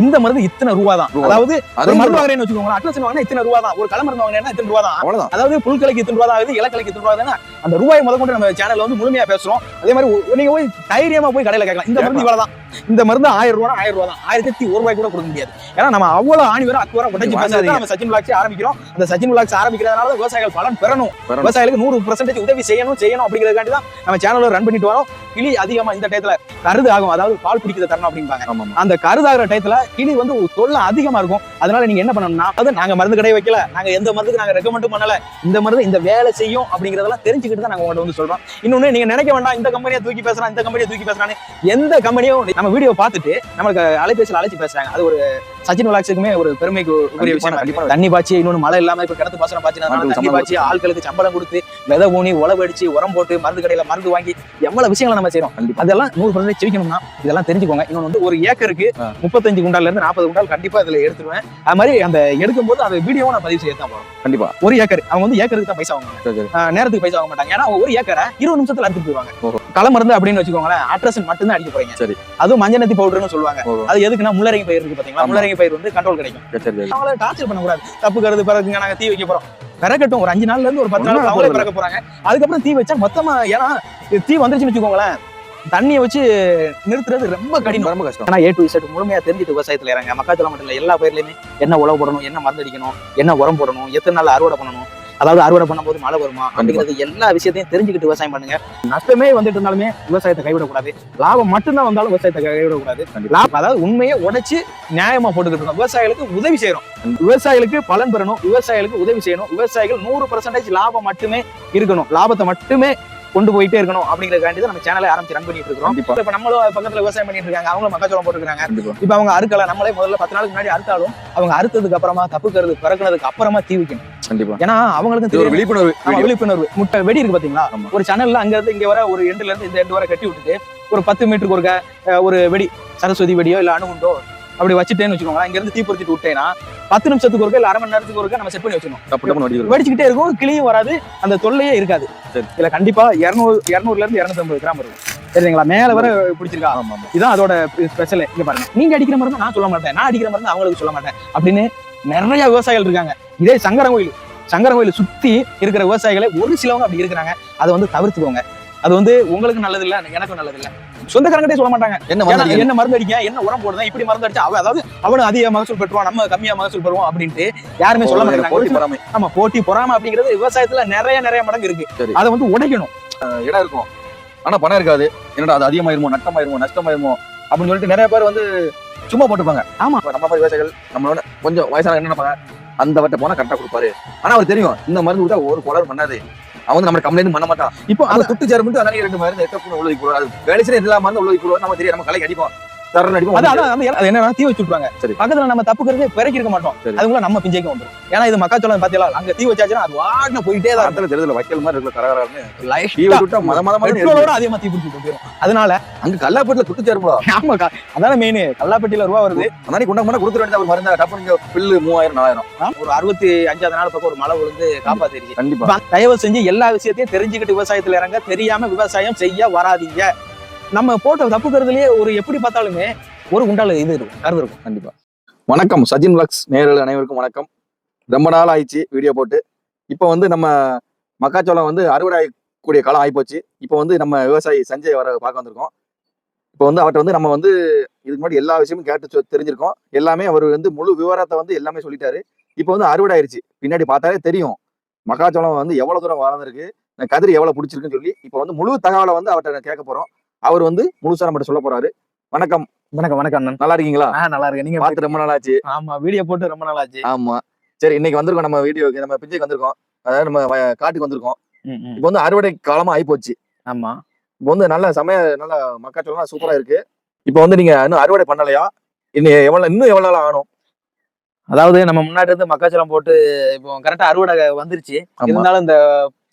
இந்த மருந்து இத்தனை ரூபா தான். அதாவது ஒரு மருந்து வாங்குறேன்னு வச்சுக்கோங்களேன். அட்லசன் வாங்கினா இத்தனை ரூபா தான் ஒரு கள மருந்து வாங்கினா இத்தனை ரூபா தான் அவ்வளவுதான். அதாவது புல்கலைக்கு இத்தனை ரூபா தான் ஆகுது இலக்கலைக்கு இத்தனை ரூபா தானே அந்த ரூபாய் முத கொண்டு நம்ம சேனல்ல வந்து முழுமையா பேசுறோம். அதே மாதிரி நீங்க போய் தைரியமா போய் கடையில கேட்கலாம். இந்த மருந்து இவ்வளவுதான். இந்த மருந்து ஆயிரம் ரூபா ஆயிரம் ரூபா தான் ஆயிரத்தி ஒரு ரூபாய் கூட கொடுக்க முடியாது. ஏன்னா நம்ம அவ்வளவு ஆணி வரும் அக்கு வரும் உடஞ்சு. பேசுறது நம்ம சச்சின் விளாக்ஸ் ஆரம்பிக்கிறோம். அந்த சச்சின் விளாக்ஸ் ஆரம்பிக்கிறதுனால தான் விவசாயிகள் பலன் பெறணும். பெறணும். விவசாயிகளுக்கு நூறு பர்சன்டேஜ் உதவி செய்யணும் செய்யணும் அப்படிங்கிறதுக்காண்டி தான் நம்ம சேனல்ல ரன் பண்ணிட்டு வரோம். கிளி அதிகமா இந்த டயத்துல கருது ஆகும் அதாவது பால் பிடிக்கிற தருணம் அப்படிம்பாங்க. அந்த கருதாகிற டயத்துல கிளி வந்து தொல்லை அதிகமா இருக்கும். அதனால நீங்க என்ன பண்ணணும்னா அது நாங்க மருந்து கடை வைக்கல. நாங்க எந்த மருந்துக்கு நாங்க ரெக்கமெண்ட் பண்ணல. இந்த மருந்து இந்த வேலை செய்யும் அப்படிங்கறதெல்லாம் தெரிஞ்சுக்கிட்டு தான் நாங்க உங்கள்ட்ட வந்து சொல்றோம். இன்னொன்னு நீங்க நினைக்க வேண்டாம் இந்த கம்பெனியை தூக்கி பேசுறான் இந்த கம்பெனியை தூக்கி பேசுறான்னு. எந்த கம்பெனியும் நம்ம வீடியோ பார்த்துட்டு நமக்கு அலைபேசியில் அழைச்சி பேசுறாங்க. அது ஒரு சச்சின் விளாக்ஸுக்குமே ஒரு பெருமைக்கு உரிய விஷயம். தண்ணி பாய்ச்சி இன்னொன்னு மழை இல்லாம இப்ப கிணத்து பாசனம் பாய்ச்சினால தண்ணி சம்பளம் பாய்ச்சி ஆட்களுக்கு சம்பளம் கொடுத்து விதை ஊனி உழவு அடிச்சு உரம் போட்டு மருந்து கடையில மருந்து வாங்கி எவ்வளவு விஷயங்களை நம்ம செய்யறோம்? அதெல்லாம் நூறு பர்சன்டேஜ் செவிக்கணும்னா இதெல்லாம் தெரிஞ்சுக்கோங்க. இன்னொன்னு வந்து ஒரு ஏக்கருக்கு. முப்பத்தஞ்சு குண்டால இருந்து நாற்பது குண்டால் கண்டிப்பா இதுல எடுத்துருவேன். அது மாதிரி அந்த எடுக்கும்போது அந்த வீடியோவும் நான் பதிவு செய்ய தான் போறோம் கண்டிப்பா. ஒரு ஏக்கர். அவங்க வந்து ஏக்கருக்கு தான் பைசா வாங்குவாங்க. நேரத்துக்கு பைசா வாங்க மாட்டாங்க. ஏன்னா ஒரு ஏக்கரை இருபது நிமிஷத்துல அறுத்துட்டு போயிருவாங்க ஓஹோ. களை மருந்து அப்படின்னு வச்சுக்கோங்களேன் அட்ரஸன் மட்டும் தான் அடிக்க போறீங்க. சரி. அதுவும் மஞ்சனத்தி பவுடர்னு சொல்லுவாங்க. அது எதுக்குன்னா முள்ளரங்கி பயிர் இருக்கு பாத்தீங்களா. முள்ளரங்கி பயிர் வந்து கண்ட்ரோல் கிடைக்கும். அவங்கள டார்ச்சர் பண்ணக்கூடாது. தப்பு கருது பிறகுங்க நாங்க தீ வைக்க போறோம். பிறக்கட்டும் ஒரு அஞ்சு நாள்ல இருந்து ஒரு பத்து நாள் அவங்களே. பிறக்க போறாங்க. அதுக்கப்புறம் தீ வச்சா மொத்தமா ஏன்னா தீ வந்துருச்சுன்னு வச்சுக்கோங்களேன் தண்ணியை வச்சு நிறுத்துறது ரொம்ப கடினம். ரொம்ப கஷ்டம். ஏன்னா ஏ டு இசட் முழுமையா தெரிஞ்சுட்டு விவசாயத்துல இறங்க மக்காச்சோளம் மட்டும் இல்ல எல்லா பயிர்லயுமே என்ன உழவு போடணும் என்ன மருந்து அடிக்கணும் என்ன உரம் போடணும் எத்தனை நாள் அறுவடை பண்ணணும் அதாவது அறுவடை பண்ணும்போது மழை வருமா அப்படிங்கிறது எல்லா விஷயத்தையும் தெரிஞ்சுக்கிட்டு விவசாயம் பண்ணுங்க. நஷ்டமே வந்துட்டு இருந்தாலுமே விவசாயத்தை கைவிடக்கூடாது. லாபம் மட்டும்தான் வந்தாலும் விவசாயத்தை கைவிடக்கூடாது. லாபம் அதாவது உண்மையை உடைச்சு நியாயமா போட்டுக்கிட்டு இருக்கோம் விவசாயிகளுக்கு உதவி செய்யறோம். விவசாயிகளுக்கு பலன் பெறணும். விவசாயிகளுக்கு உதவி செய்யணும். விவசாயிகள் நூறு பர்சன்டேஜ் லாபம் மட்டுமே இருக்கணும். லாபத்தை மட்டுமே கொண்டு போயிட்டே இருக்கணும் அப்படிங்கறதுக்காண்டி தான் நம்ம சேனலை ஆரம்பிச்சு ரன் பண்ணிட்டு இருக்கோம் இப்ப நம்மளும் பக்கத்துல விவசாயம் பண்ணிட்டு இருக்காங்க. அவங்களும் மக்காச்சோளம் போட்டுருக்காங்க இப்ப அவங்க அறுக்கல. நம்மளே முதல்ல பத்து நாளுக்கு முன்னாடி அறுத்தாலும் அவங்க அறுத்ததுக்கு அப்புறமா தப்புக்கிறது பிறக்குனதுக்கு அப்புறமா தீ வைக்கணும். கண்டிப்பா. ஏன்னா அவங்களுக்கு ஒரு விழிப்புணர்வு. விழிப்புணர்வு. முட்டை வெடி இருக்கு பாத்தீங்களா. ஒரு சேனல்ல அங்க இருந்து இங்க வர ஒரு எண்டுல இருந்து இந்த எண்டு வரை கட்டி விட்டுட்டு ஒரு பத்து மீட்டருக்கு ஒரு ஒரு வெடி சரஸ்வதி வெடியோ இல்ல அணுகுண்டோ அப்படி வச்சுட்டேன்னு வச்சுக்கோங்களேன் இங்க இருந்து தீ பொருத்திட்டு விட்டேன்னா பத்து நிமிஷத்துக்கு ஒருக்க இல்ல அரை மணி நேரத்துக்கு ஒருக்க நம்ம செட் பண்ணி வச்சிடணும். வெடிச்சுக்கிட்டே இருக்கும் கிளியும் வராது அந்த தொல்லையே இருக்காது. இதுல கண்டிப்பா இருநூறு இருநூறுல இருந்து இருநூத்தி ஐம்பது கிராம் இருக்கும் சரிங்களா? மேல வர பிடிச்சிருக்கா? இதான் அதோட ஸ்பெஷல் இங்க பாருங்க. நீங்க அடிக்கிற மருந்து நான் சொல்ல மாட்டேன். நான் அடிக்கிற மருந்து அவங்களுக்கு சொல்ல மாட்டேன். அப்படின்னு நிறைய விவசாயிகள் இருக்காங்க. இதே சங்கரங்கோயில் சங்கரங்கோயில் சுத்தி இருக்கிற விவசாயிகளே ஒரு சிலவங்க அப்படி இருக்கிறாங்க. அதை வந்து தவிர்த்துக்கோங்க. அது வந்து உங்களுக்கு நல்லது இல்ல எனக்கும் நல்லது இல்ல சொந்தக்காரங்கிட்டே சொல்ல மாட்டாங்க. என்ன என்ன மருந்து அடிக்க என்ன உரம் போடுறேன் இப்படி மருந்து அடிச்சா அவன் அதாவது அவனு அதிக மகசூல் பெற்றுவான் நம்ம கம்மியா மகசூல் பெறுவோம் அப்படின்ட்டு யாருமே சொல்ல போட்டி மாட்டாங்க பொறாமை. ஆமா போட்டி பொறாம அப்படிங்கிறது விவசாயத்துல நிறைய நிறைய மடங்கு இருக்கு. அதை வந்து உடைக்கணும். இடம் இருக்கும். ஆனா பணம் இருக்காது. என்னடா அது அதிகமாயிருமோ நட்டமாயிருமோ நஷ்டமாயிருமோ அப்படின்னு சொல்லிட்டு நிறைய பேர் வந்து சும்மா போட்டுப்பாங்க. ஆமா. நம்ம மாதிரி விவசாயிகள் நம்மளோட கொஞ்சம் வயசான என்ன நினைப்பாங்க? அந்த வட்ட போனா கரெக்டா கொடுப்பாரு. ஆனா அவர் தெரியும் இந்த மருந்து கொடுத்தா ஒரு குளர் பண்ணாது. அவன் வந்து நம்ம கம்ப்ளைண்ட் பண்ண மாட்டான். இப்போ அந்த துட்டு சேர் மட்டும் அதனால ரெண்டு மருந்து எட்ட உள்ள போடுவார் அது வேலைச்சு எல்லா மருந்து உள்ள போடுவார் நம்ம தெரியும் நம்ம கலைக்கு அடிப்போம். தரன்னு அடிப்போம். அது அதான் என்னன்னா தீ வச்சு விட்டுருவாங்க. சரி. பக்கத்துல நம்ம தப்புக்கிறது பிறக்கி இருக்க மாட்டோம். அதுக்குள்ள நம்ம பிஞ்சைக்கு வந்துரும். ஏன்னா இது மக்காச்சோளம் பாத்தீங்களா? அங்க தீ வச்சாச்சுன்னா அது வாட்டின போயிட்டே தான் இடத்துல தெரியுதுல வைக்கல் மாதிரி இருக்குல்ல கரகரன்னு. Light தீ விட்டா மத மத பெட்ரோலோட அதிகமா தீ பிடிச்சி போயிடும் அதனால அங்க கல்லாப்பட்டுல துட்டு சேருங்களா ஆமாக்கா அதான மெயின் கல்லாப்பட்டியில ரூபா வருது. அன்னைக்கு கொண்டா கொண்டா கொடுத்துட வேண்டியது ஒரு மருந்து. டப்பு நீங்க பில்லு மூவாயிரம் நாலாயிரம். ஒரு அறுபத்தி அஞ்சாவது நாள் பக்கம் ஒரு மழை விழுந்து காப்பாத்திருச்சு கண்டிப்பா. தயவு செஞ்சு எல்லா விஷயத்தையும் தெரிஞ்சுக்கிட்டு விவசாயத்துல இறங்க. தெரியாம விவசாயம் செய்ய வராதீங்க. நம்ம போட்ட தப்புக்கிறதுலயே ஒரு எப்படி பார்த்தாலுமே ஒரு குண்டால இது இருக்கும் கருது இருக்கும் கண்டிப்பா. வணக்கம் சஜின் லக்ஸ் நேரில் அனைவருக்கும் வணக்கம். ரொம்ப நாள் ஆயிடுச்சு வீடியோ போட்டு. இப்போ வந்து நம்ம மக்காச்சோளம் வந்து அறுவடை கூடிய காலம் ஆகிப்போச்சு இப்போ வந்து நம்ம விவசாயி சஞ்சய் வர பார்க்க வந்திருக்கோம். இப்போ வந்து அவர்கிட்ட வந்து நம்ம வந்து இதுக்கு முன்னாடி எல்லா விஷயமும் கேட்டு தெரிஞ்சிருக்கோம். எல்லாமே அவர் வந்து முழு விவரத்தை வந்து எல்லாமே சொல்லிட்டாரு. இப்போ வந்து அறுவடை ஆயிடுச்சு பின்னாடி பார்த்தாலே தெரியும். மக்காச்சோளம் வந்து எவ்வளவு தூரம் வளர்ந்துருக்கு கதிரி எவ்வளவு பிடிச்சிருக்குன்னு சொல்லி இப்போ வந்து முழு தகவலை வந்து அவர்கிட்ட கேட்க போறோம். அவர் வந்து முழுசா நம்மகிட்ட சொல்ல போறாரு. வணக்கம். வணக்கம் வணக்கம் அண்ணன். நல்லா இருக்கீங்களா? நல்லா இருக்கு நீங்க பார்த்து ரொம்ப நாள் ஆச்சு ஆமா வீடியோ போட்டு ரொம்ப நாள் ஆச்சு ஆமா. சரி இன்னைக்கு வந்திருக்கோம் நம்ம வீடியோக்கு நம்ம பிஞ்சைக்கு வந்திருக்கோம். அதாவது நம்ம காட்டுக்கு வந்திருக்கோம். இப்போ வந்து அறுவடை காலமா ஆயிப்போச்சு. ஆமா. இப்போ வந்து நல்ல சமய நல்ல மக்காச்சோளம் சூப்பரா இருக்கு. இப்போ வந்து நீங்க இன்னும் அறுவடை பண்ணலையா? இன்னும் எவ்வளவு இன்னும் எவ்வளவு நாள் ஆகணும்? அதாவது நம்ம முன்னாடி இருந்து மக்காச்சோளம் போட்டு இப்போ கரெக்டா அறுவடை வந்துருச்சு. இருந்தாலும் இந்த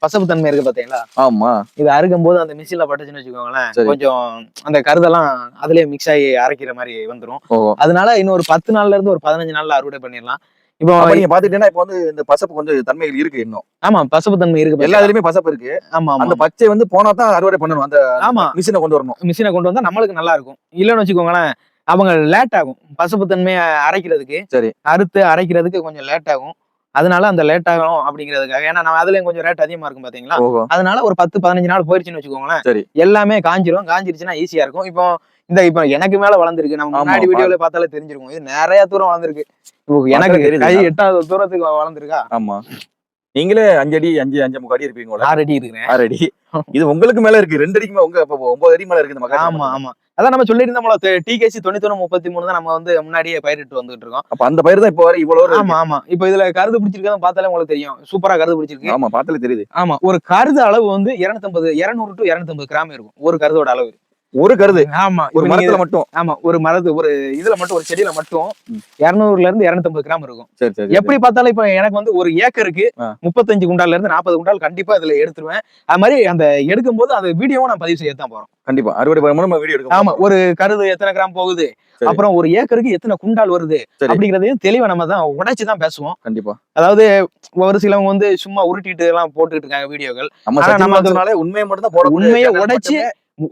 பசப்பு தன்மை இருக்கு பாத்தீங்களா? ஆமா. இது அறுக்கும் போது அந்த மிஷின்ல பட்டுச்சுன்னு வச்சுக்கோங்களேன். கொஞ்சம் அந்த கருதெல்லாம் அதுலயே மிக்ஸ் ஆகி அரைக்கிற மாதிரி வந்துரும். அதனால இன்னும் ஒரு பத்து நாள்ல இருந்து ஒரு பதினஞ்சு நாள்ல அறுவடை பண்ணிடலாம். இப்போ நீங்க பாத்துட்டீங்கன்னா இப்போ வந்து இந்த பசப்பு கொஞ்சம் தன்மைகள் இருக்கு இன்னும். ஆமா பசப்பு தன்மை இருக்கு எல்லா? இதுலயுமே பசப்பு இருக்கு. ஆமா அந்த பச்சை வந்து போனா தான் அறுவடை பண்ணணும் அந்த ஆமா. மிஷினை கொண்டு வரணும். மிஷினை கொண்டு வந்தா நம்மளுக்கு நல்லா இருக்கும். இல்லைன்னு வச்சுக்கோங்களேன் அவங்க லேட் ஆகும். பசுப்பு தன்மையை அரைக்கிறதுக்கு சரி. அறுத்து அரைக்கிறதுக்கு கொஞ்சம் லேட் ஆகும். அதனால அந்த லேட் ஆகும் அப்படிங்கிறதுக்காக. ஏன்னா நம்ம அதுலயும் கொஞ்சம் ரேட் அதிகமா இருக்கும் பாத்தீங்களா? அதனால ஒரு பத்து பதினஞ்சு நாள் போயிருச்சுன்னு வச்சுக்கோங்களேன். சரி. எல்லாமே காஞ்சிரும். காஞ்சிருச்சுன்னா ஈஸியா இருக்கும். இப்போ இந்த இப்போ எனக்கு மேல வளர்ந்துருக்கு. நம்ம முன்னாடி வீடியோல பார்த்தாலே தெரிஞ்சிருக்கும். இது நிறைய தூரம் வளர்ந்துருக்கு. இப்போ எனக்கு. கை எட்டாவது தூரத்துக்கு வளர்ந்துருக்கா? ஆமா. நீங்களே அஞ்சு அடி அஞ்சு அஞ்சு முக்கால் அடி இருப்பீங்களா ஆறு அடி இருக்கிறேன். ஆறு அடி. இது உங்களுக்கு மேல இருக்கு. ரெண்டு அடிக்கு மேல உங்க ஒன்பது அடி மேல இருக்கு ஆமா ஆமா. அதான் நம்ம சொல்லியிருந்தோம்ல டிகேசி தொண்ணூத்தி முப்பத்தி மூணு தான் நம்ம வந்து முன்னாடியே பயிரிட்டு வந்துட்டு இருக்கோம். அப்ப அந்த பயிர் தான் இப்ப வரை இவ்வளவு. ஆமா ஆமா. இப்போ இதுல கருது பிடிச்சிருக்கதான் பார்த்தாலே உங்களுக்கு தெரியும். சூப்பரா கருது பிடிச்சிருக்கு. ஆமா பார்த்தாலே தெரியுது. ஆமா. ஒரு கருது அளவு வந்து 250 இருநூறு டு 250 கிராம் இருக்கும். ஒரு கருதோட அளவு. ஒரு கருது. ஆமா ஒரு மரத்துல மட்டும். ஆமா ஒரு மரத்து ஒரு இதுல மட்டும் ஒரு செடியில மட்டும். இருநூறுல இருந்து 250 கிராம் இருக்கும். சரி சரி எப்படி பார்த்தாலும் இப்ப எனக்கு வந்து ஒரு ஏக்கருக்கு. முப்பத்தஞ்சு குண்டால்ல இருந்து நாற்பது குண்டால் கண்டிப்பா இதுல எடுத்துருவேன். அது மாதிரி அந்த எடுக்கும் போது அந்த வீடியோவும் நான் பதிவு செய்ய தான் போறோம். கண்டிப்பா. அறுவடை பண்ணும்போது நம்ம வீடியோ எடுக்க ஆமா ஒரு கருது எத்தனை கிராம் போகுது. அப்புறம் ஒரு ஏக்கருக்கு எத்தனை குண்டால் வருது. அப்படிங்கறதையும் தெளிவா நம்ம தான் உடைச்சு தான் பேசுவோம். கண்டிப்பா. அதாவது ஒரு சிலவங்க வந்து சும்மா உருட்டிட்டு எல்லாம் போட்டுக்கிட்டு இருக்காங்க வீடியோக்கள். உண்மையை மட்டும் தான் உண்மையை உடைச்சு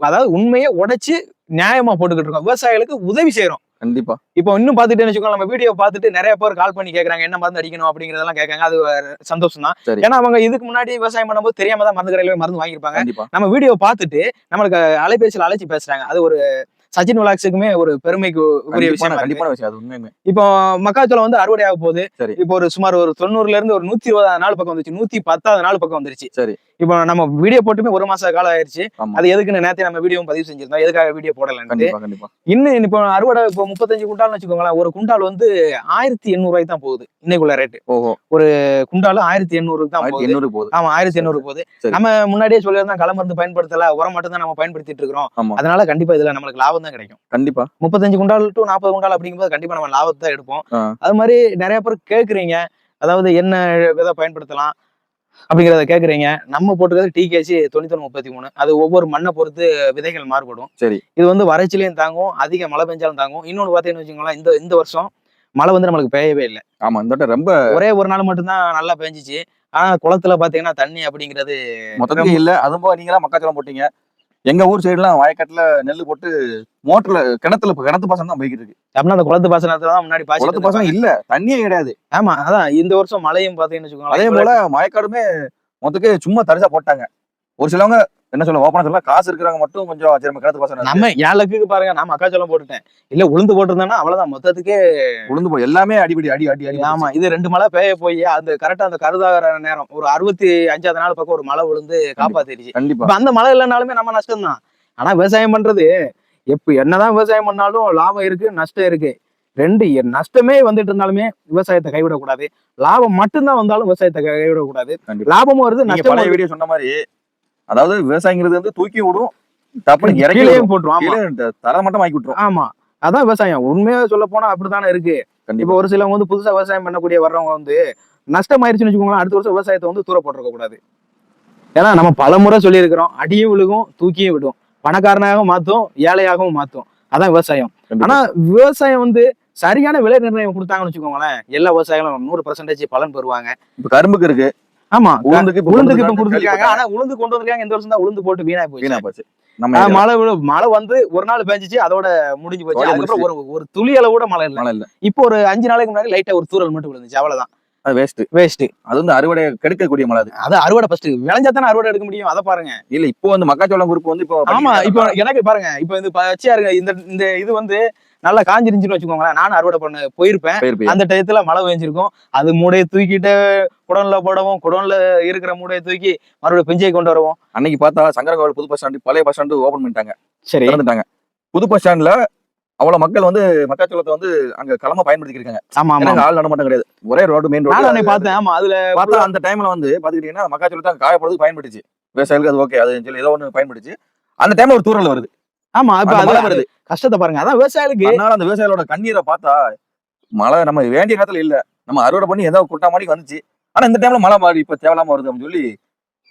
அதாவது உண்மையை உடைச்சு நியாயமா போட்டுக்கிட்டு இருக்கோம். விவசாயிகளுக்கு உதவி செய்யறோம் கண்டிப்பா. இப்போ இன்னும் பார்த்துட்டு வச்சுக்கோங்க நம்ம வீடியோ பார்த்துட்டு நிறைய பேர் கால் பண்ணி கேக்குறாங்க என்ன மருந்து அடிக்கணும் அப்படிங்கறதெல்லாம் கேட்காங்க அது சந்தோஷம் தான். ஏன்னா அவங்க இதுக்கு முன்னாடி விவசாயம் பண்ணும்போது தெரியாம தான் மருந்து கடையில மருந்து வாங்கியிருப்பாங்க. நம்ம வீடியோ பார்த்துட்டு நம்மளுக்கு அலைபேசியில் அழைச்சி பேசுறாங்க. அது ஒரு சச்சின் விலாக்ஸுக்குமே ஒரு பெருமைக்கு உரிய விஷயம் கண்டிப்பான விஷயம் அது உண்மையுமே. இப்போ மக்காச்சோளம் வந்து அறுவடை ஆக போகுது. சரி. இப்போ ஒரு சுமார் ஒரு தொண்ணூறுல இருந்து ஒரு நூத்தி இருபதாவது நாள் பக்கம் வந்துச்சு நூத்தி பத்தாவது நாள் பக்கம் வந்துருச்சு. சரி. இப்போ நம்ம வீடியோ போட்டுமே ஒரு மாச காலம் ஆயிருச்சு. அது எதுக்குன்னு நேரத்தை நம்ம வீடியோ பதிவு செஞ்சிருந்தோம். எதுக்காக வீடியோ கண்டிப்பா இன்னும் இப்போ அறுவடை இப்போ முப்பத்தஞ்சு குண்டால்னு வச்சுக்கோங்களேன். ஒரு குண்டால் வந்து ஆயிரத்தி எண்ணூறு ரூபாய்க்கு தான் போகுது. இன்னைக்குள்ள ரேட்டு ஓஹோ. குண்டால் ஆயிரத்தி எண்ணூறுக்கு தான் எண்ணூறு போகுது. ஆமா ஆயிரத்தி எண்ணூறு போகுது. நம்ம முன்னாடியே சொல்லியிருந்தோம் கள மருந்து பயன்படுத்தல உரம் மட்டும் தான் நம்ம பயன்படுத்திட்டு இருக்கிறோம். அதனால கண்டிப்பா இதுல நம்மளுக்கு லாபம் தான் கிடைக்கும். கண்டிப்பா. முப்பத்தஞ்சு குண்டால் டு நாற்பது குண்டால் அப்படிங்கும்போது கண்டிப்பா நம்ம லாபத்தை தான் எடுப்போம். அது மாதிரி நிறைய பேர் கேக்குறீங்க. அதாவது என்ன விதை பயன்படுத்தலாம் அப்படிங்கிறத கேக்குறீங்க. நம்ம போட்டுக்கிறது டிகேசி தொண்ணூத்தி முப்பத்தி மூணு அது ஒவ்வொரு மண்ணை பொறுத்து விதைகள் மாறுபடும். சரி. இது வந்து வறட்சிலையும் தாங்கும் அதிக மழை பெஞ்சாலும் தாங்கும். இன்னொன்னு பாத்தீங்கன்னு வச்சுக்கோங்களேன் இந்த இந்த வருஷம் மழை வந்து நம்மளுக்கு பெய்யவே இல்லை. ஆமா இந்த ரொம்ப ஒரே ஒரு நாள் மட்டும்தான் நல்லா பெஞ்சிச்சு. ஆனா குளத்துல பாத்தீங்கன்னா தண்ணி அப்படிங்கிறது மொத்தத்துக்கு இல்ல. அதுவும் நீங்களா மக்காச்சோளம் போட்டீங்க. எங்க ஊர் சைடுலாம் வயக்காட்டுல நெல் போட்டு மோட்டர்ல கிணத்துல கிணத்து பாசனம் தான் போய்கிட்டு இருக்கு. அப்படின்னா அந்த குளத்து பாசனத்துல தான் முன்னாடி குளத்து பாசனம் இல்ல தண்ணியே கிடையாது. ஆமா அதான் இந்த வருஷம் மழையும் பாத்தீங்கன்னு வச்சுக்கோங்களேன். அதே போல மயக்காடுமே மொத்தத்துக்கு சும்மா தரிசா போட்டாங்க. ஒரு சிலவங்க என்ன சொல்ல ஓப்பனா சொல்ல காசு இருக்கிறவங்க மட்டும் கொஞ்சம் சரி கிணத்து இருக்கு. நம்ம ஏன் லக்குக்கு பாருங்க நான் மக்காச்சோளம் போட்டுட்டேன். இல்ல உளுந்து போட்டிருந்தேன்னா அவ்வளவுதான் மொத்தத்துக்கே உளுந்து போய் எல்லாமே அடிபடி அடி அடி அடி. ஆமா இது ரெண்டு மழை பெய்ய போய் அந்த கரெக்டா அந்த கருதாகிற நேரம் ஒரு அறுபத்தி அஞ்சாவது நாள் பக்கம் ஒரு மழை விழுந்து காப்பாத்திருச்சு கண்டிப்பா. அந்த மழை இல்லைனாலுமே நம்ம நஷ்டம் தான் ஆனா விவசாயம் பண்றது எப்ப என்னதான் விவசாயம் பண்ணாலும் லாபம் இருக்கு நஷ்டம் இருக்கு. ரெண்டு நஷ்டமே வந்துட்டு இருந்தாலுமே விவசாயத்தை கைவிடக்கூடாது. லாபம் மட்டும்தான் வந்தாலும் விவசாயத்தை கைவிடக்கூடாது. லாபமும் வருது நஷ்டம் வீடியோ சொன்ன மாதிரி அதாவது விவசாயிங்கிறது வந்து தூக்கி விடும் டப்புனு இறக்கி கீழே விடும். போட்டுரும் தர மட்டும் ஆக்கி விட்டுரும். ஆமா. அதான் விவசாயம். உண்மையா சொல்ல போனா அப்படித்தானே இருக்கு. இப்ப கண்டிப்பா ஒரு சிலவங்க வந்து புதுசா விவசாயம் பண்ணக்கூடிய வர்றவங்க வந்து நஷ்டம் ஆயிருச்சுன்னு வச்சுக்கோங்களேன் அடுத்த வருஷம் விவசாயத்தை வந்து தூர போட்டிருக்க கூடாது. ஏன்னா நம்ம பல முறை சொல்லியிருக்கிறோம் அடியும் விழுகும் தூக்கியும் விடும். பணக்காரனாகவும் மாத்தும் ஏழையாகவும் மாத்தும். அதான் விவசாயம். ஆனா விவசாயம் வந்து சரியான விலை நிர்ணயம் கொடுத்தாங்கன்னு வச்சுக்கோங்களேன் எல்லா விவசாயிகளும் நூறு பர்சன்டேஜ் பலன் பெறுவாங்க. இப்ப கரும்புக்கு இருக்கு. ஆமா. உளுந்துக்கு உளுந்துக்கு இப்ப வந்து கொடுத்துருக்காங்க. ஆனா உளுந்து கொண்டு வந்திருக்காங்க. இந்த வருஷம் தான் உளுந்து போட்டு வீணா போச்சு. வீணா போச்சு. மழை மழை வந்து ஒரு நாள் பெஞ்சிச்சு அதோட முடிஞ்சு போச்சு. அதுக்கப்புறம் ஒரு ஒரு துளி அளவு கூட மழை இல்லை. மழை இல்ல. இப்போ ஒரு அஞ்சு நாளைக்கு முன்னாடி லைட்டா ஒரு தூரல் மட்டும் விழுந்துச்சு. அவ்வளவுதான். அது வேஸ்ட் வேஸ்ட் அது வந்து அறுவடை கெடுக்கக்கூடிய மழை அது. அது அறுவடை ஃபர்ஸ்ட் விளைஞ்சா தானே அறுவடை எடுக்க முடியும்? அதை பாருங்க. இல்ல இப்போ வந்து மக்காச்சோளம் குரூப் வந்து இப்போ ஆமா இப்போ எனக்கு பாருங்க. இப்போ இந்த பச்சையா இருக்கு இந்த இந்த இது வந்து நல்லா காஞ்சிருந்துச்சுன்னு வச்சுக்கோங்களேன். நானும் அறுவடை பண்ண போயிருப்பேன். அந்த டயத்துல மழை பெஞ்சிருக்கும். அது மூடையை தூக்கிட்டு குடோன்ல போடவும் குடோன்ல இருக்கிற மூடையை தூக்கி மறுபடியும் பெஞ்சை கொண்டு வரவும். அன்னைக்கு பார்த்தா சங்கரங்கோவில் புது பஸ் ஸ்டாண்டு பழைய பஸ் ஸ்டாண்டு ஓபன் பண்ணிட்டாங்க. சரி. திறந்துட்டாங்க. புது பஸ் ஸ்டாண்ட்ல அவ்வளவு மக்கள் வந்து மக்காச்சோளத்தை வந்து அங்க களமா பயன்படுத்திருக்காங்க ஆமா ஆமா. ஆள் நடமாட்டம் கிடையாது. ஒரே ரோடு மெயின் ரோடு பார்த்தேன். ஆமா அதுல பார்த்தா அந்த டைம்ல வந்து பாத்துக்கிட்டீங்கன்னா மக்காச்சோளத்தை காயப்படுறது பயன்படுச்சு விவசாயிகளுக்கு அது ஓகே அது சொல்லி ஏதோ ஒண்ணு பயன்படுச்சு அந்த டைம்ல ஒரு தூரல் வருது. ஆமா இப்ப அது வருது. கஷ்டத்தை பாருங்க. அதான் விவசாயிகளுக்கு அதனால அந்த விவசாயிகளோட கண்ணீரை பார்த்தா மழை நம்ம வேண்டிய நேரத்துல இல்ல. நம்ம அறுவடை பண்ணி ஏதோ குட்டா மாதிரி வந்துச்சு. ஆனா இந்த டைம்ல மழை மாறி இப்ப தேவையில்லாம வருது அப்படின்னு சொல்லி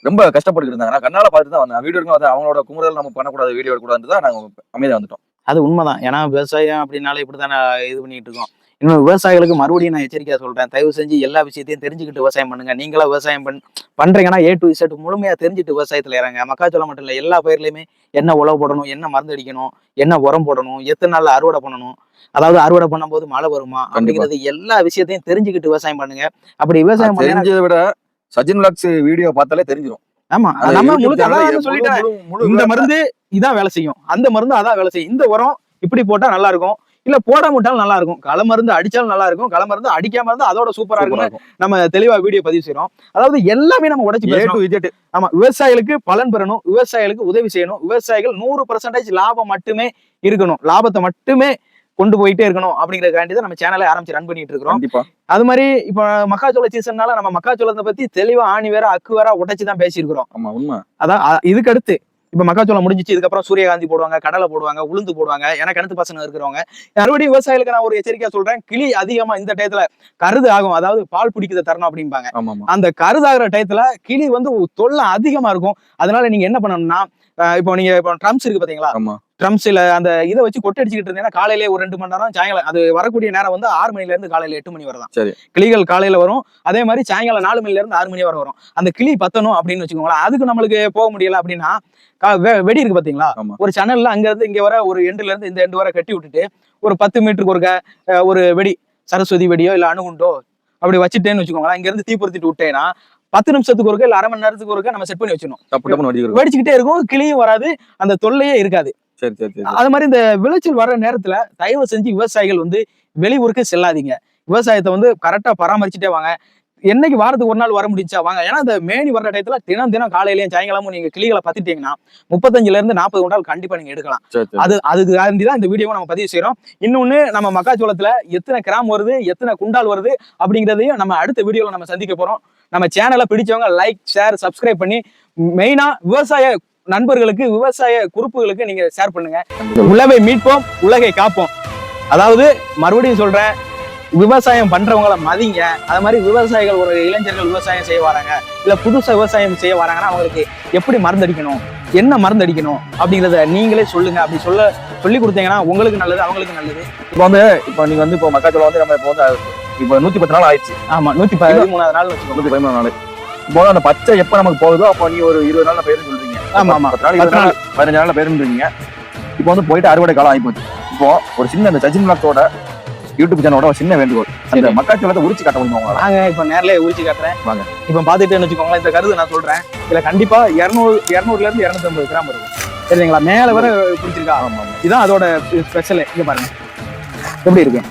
ரொம்ப கஷ்டப்பட்டு இருந்தாங்க. நான் கண்ணால பார்த்து தான் வந்தேன். வீடியோ எடுக்க அவங்களோட குமுறல் நம்ம பண்ணக்கூடாது வீடியோ எடுக்கக்கூடாது தான் நாங்க அமைதியா வந்துட்டோம். அது உண்மைதான். ஏன்னா விவசாயம் அப்படின்னாலே இப்படித்தானே இது பண்ணிட்டு இருக்கோம். இன்னும் விவசாயிகளுக்கு மறுபடியும் நான் எச்சரிக்கையா சொல்றேன். தயவு செஞ்சு எல்லா விஷயத்தையும் தெரிஞ்சுக்கிட்டு விவசாயம் பண்ணுங்க. நீங்களா விவசாயம் பண் பண்றீங்கன்னா ஏ டு இசட் முழுமையா தெரிஞ்சுட்டு விவசாயத்துல இறங்க மக்காச்சோளம் மட்டும் இல்ல எல்லா பயிர்லயுமே என்ன உழவு போடணும் என்ன மருந்து அடிக்கணும் என்ன உரம் போடணும் எத்தனை நாள்ல அறுவடை பண்ணணும். அதாவது அறுவடை பண்ணும்போது மழை வருமா அப்படிங்கிறது எல்லா விஷயத்தையும் தெரிஞ்சுக்கிட்டு விவசாயம் பண்ணுங்க. அப்படி விவசாயம் தெரிஞ்சதை விட சஜின் விளாக்ஸ் வீடியோ பார்த்தாலே தெரிஞ்சிடும் ஆமா. நம்ம முழுக்க சொல்லிட்டேன். இந்த மருந்து இதான் வேலை செய்யும். அந்த மருந்து அதான் வேலை செய்யும். இந்த உரம் இப்படி போட்டா நல்லா இருக்கும். இல்ல போட விட்டாலும் நல்லா இருக்கும். களை மருந்து அடிச்சாலும் நல்லா இருக்கும். களை மருந்து அடிக்காம இருந்தா அதோட சூப்பரா இருக்கும். நம்ம தெளிவா வீடியோ பதிவு செய்றோம். அதாவது எல்லாமே நம்ம உடைச்சு பேசணும் to Z. ஆமா விவசாயிகளுக்கு பலன் பெறணும். விவசாயிகளுக்கு உதவி செய்யணும். விவசாயிகள் நூறு பர்சன்டேஜ் லாபம் மட்டுமே இருக்கணும். லாபத்தை மட்டுமே கொண்டு போயிட்டே இருக்கணும் அப்படிங்கறதுக்காண்டி தான் நம்ம சேனலை ஆரம்பிச்சு ரன் பண்ணிட்டு இருக்கிறோம். அது மாதிரி இப்ப மக்காச்சோள சீசன்னால நம்ம மக்காச்சோளத்தை பத்தி தெளிவா ஆணி வேற அக்கு வேற உடைச்சு தான் பேசியிருக்கிறோம். அதான் இதுக்கு அடுத்து இப்ப மக்காச்சோளம் முடிஞ்சிச்சு இதுக்கப்புறம் சூரியகாந்தி போடுவாங்க கடலை போடுவாங்க உளுந்து போடுவாங்க. எனக்கு அடுத்து பசங்க இருக்கிறவங்க. மறுபடியும் விவசாயிகளுக்கு நான் ஒரு எச்சரிக்கையா சொல்றேன் கிளி அதிகமா இந்த டயத்துல கருது ஆகும். அதாவது பால் பிடிக்கிற தருணம் அப்படிம்பாங்க. அந்த கருதாகிற டயத்துல கிளி வந்து தொல்லை அதிகமா இருக்கும். அதனால நீங்க என்ன பண்ணணும்னா இப்போ நீங்க இப்போ ட்ரம்ஸ் இருக்கு பாத்தீங்களா? ட்ரம்ஸ்ல அந்த இதை வச்சு கொட்டை அடிச்சுக்கிட்டு இருந்தீங்கன்னா காலையிலே ஒரு ரெண்டு மணி நேரம் சாயங்காலம் அது வரக்கூடிய நேரம் வந்து ஆறு மணில இருந்து காலையில எட்டு மணி வரதான். சரி. கிளிகள் காலையில வரும். அதே மாதிரி சாயங்காலம் நாலு மணில இருந்து ஆறு மணி வரை வரும். அந்த கிளி பத்தணும் அப்படின்னு வச்சுக்கோங்களேன். அதுக்கு நம்மளுக்கு போக முடியல அப்படின்னா வெடி இருக்கு பாத்தீங்களா. ஒரு சேனல்ல அங்க இருந்து இங்க வர ஒரு எண்டுல இருந்து இந்த எண்டு வரை கட்டி விட்டுட்டு ஒரு பத்து மீட்டருக்கு ஒரு க- அஹ் ஒரு வெடி சரஸ்வதி வெடியோ இல்ல அணுகுண்டோ அப்படி வச்சுட்டேன்னு வச்சுக்கோங்களேன். இங்க இருந்து தீப்பொருத்திட்டு விட்டேன்னா பத்து நிமிஷத்துக்கு ஒருக்க இல்ல அரை மணி நேரத்துக்கு ஒருக்க நம்ம செட் பண்ணி வச்சிடணும். வெடிச்சுக்கிட்டே இருக்கும். கிளியும் வராது. அந்த தொல்லையே இருக்காது. சரி சரி அது மாதிரி இந்த விளைச்சல் வர்ற நேரத்துல தயவு செஞ்சு விவசாயிகள் வந்து வெளியூருக்கு செல்லாதீங்க. விவசாயத்தை வந்து கரெக்டா பராமரிச்சுட்டே வாங்க. என்னைக்கு வாரத்துக்கு ஒரு நாள் வர முடிஞ்சா வாங்க. ஏன்னா இந்த மேனி வர்ற டயத்துல தினம் தினம் காலையிலயும் சாயங்காலமும் நீங்க கிளிகளை பத்திட்டீங்கன்னா முப்பத்தஞ்சுல இருந்து நாற்பது குண்டால் கண்டிப்பா நீங்க எடுக்கலாம். அது அதுக்கு தான் இந்த வீடியோவை நம்ம பதிவு செய்றோம். இன்னொன்னு நம்ம மக்காச்சோளத்துல எத்தனை கிராம் வருது எத்தனை குண்டால் வருது அப்படிங்கிறதையும் நம்ம அடுத்த வீடியோல நம்ம சந்திக்க போறோம். நம்ம சேனலை பிடிச்சவங்க லைக் ஷேர் சப்ஸ்கிரைப் பண்ணி மெயினா விவசாய நண்பர்களுக்கு விவசாய குறிப்புகளுக்கு நீங்க ஷேர் பண்ணுங்க. உழவை மீட்போம் உலகை காப்போம். அதாவது மறுபடியும் சொல்றேன் விவசாயம் பண்றவங்கள மதிங்க. அது மாதிரி விவசாயிகள் ஒரு இளைஞர்கள் விவசாயம் செய்ய வராங்க இல்ல புதுசா விவசாயம் செய்ய வராங்கன்னா அவங்களுக்கு எப்படி மருந்தடிக்கணும் என்ன மருந்தடிக்கணும் அப்படிங்கிறத நீங்களே சொல்லுங்க. அப்படி சொல்ல சொல்லி கொடுத்தீங்கன்னா உங்களுக்கு நல்லது அவங்களுக்கு நல்லது. இப்போ வந்து இப்போ நீங்க வந்து இப்போ மக்காச்சோளம் வந்து நம்ம இப்போ வந்து இப்போ நூத்தி பத்து நாள் ஆயிடுச்சு. ஆமா நூத்தி பதிமூணாவது நாள் வச்சுக்கோங்க. நூத்தி பதிமூணு நாள். வந்து அந்த பச்சை எப்போ நமக்கு போகுதோ அப்போ நீ ஒரு இருபது நாள்ல பயிர்னு சொல்றீங்க. ஆமா, ஆமா. பத்து நாள் நாள் பதினஞ்சு நாள்ல பயிர்ன்றீங்க இப்போ வந்து போயிட்டு அறுவடை காலம் ஆகிப்போச்சு இப்போ ஒரு சின்ன அந்த சச்சின் பிளாக்ஸோட யூடியூப் சேனலோட ஒரு சின்ன வேண்டுகோள். அந்த. மக்காச்சோளத்தை உரிச்சு காட்ட முடியுமா வாங்க இப்ப நேர்லயே உரிச்சு காட்டுறேன். வாங்க. இப்ப பாத்துட்டேன்னு வச்சுக்கோங்களேன் இந்த கருது நான் சொல்றேன். இதுல கண்டிப்பா இருநூறு இருநூறுல இருந்து இருநூத்தி ஐம்பது கிராம் இருக்கும் சரிங்களா? மேல வர பிடிச்சிருக்கா? ஆமா இதான் அதோட ஸ்பெஷல் இங்க பாருங்க. எப்படி இருக்கு?